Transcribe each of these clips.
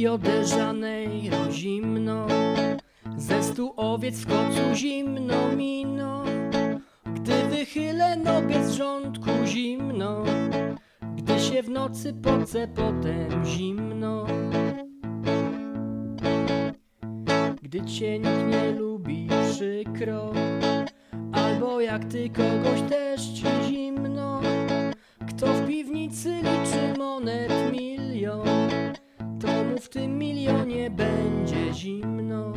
Rio de Janeiro zimno, ze stu owiec w kocu zimno mino. Gdy wychylę nogę z rządku zimno, gdy się w nocy poce potem zimno. Gdy cię nikt nie lubi przykro, albo jak ty kogoś też ci zimno. Kto w piwnicy liczy tym milionie będzie zimno.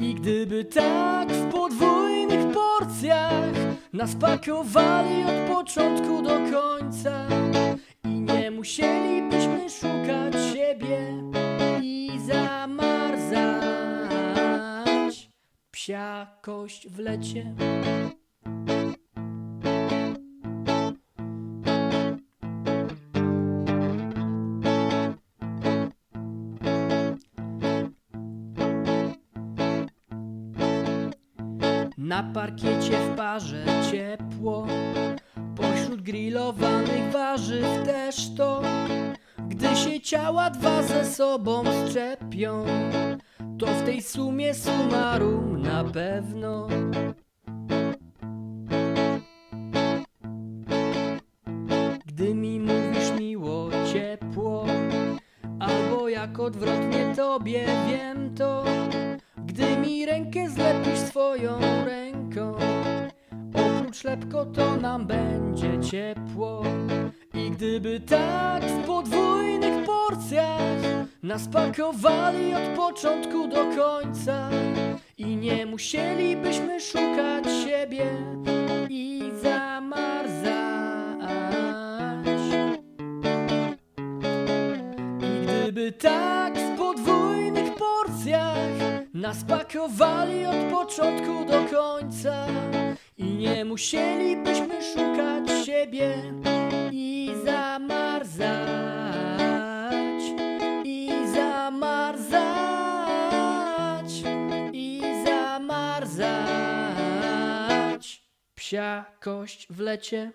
I gdyby tak w podwójnych porcjach nas pakowali od początku do końca i nie musielibyśmy szukać siebie i zamarzać psia kość w lecie. Na parkiecie w parze ciepło Pośród grillowanych warzyw też to. Gdy się ciała dwa ze sobą szczepią To w tej sumie summarum na pewno. Gdy mi mówisz miło, ciepło Albo jak odwrotnie tobie wiem to. Gdy mi rękę zlepisz swoją Oprócz lepko to nam będzie ciepło. I gdyby tak w podwójnych porcjach Nas pakowali od początku do końca I nie musielibyśmy szukać siebie I zamarzać. I gdyby tak w podwójnych porcjach nas pakowali od początku do końca i nie musielibyśmy szukać siebie i zamarzać i zamarzać i zamarzać psia kość w lecie.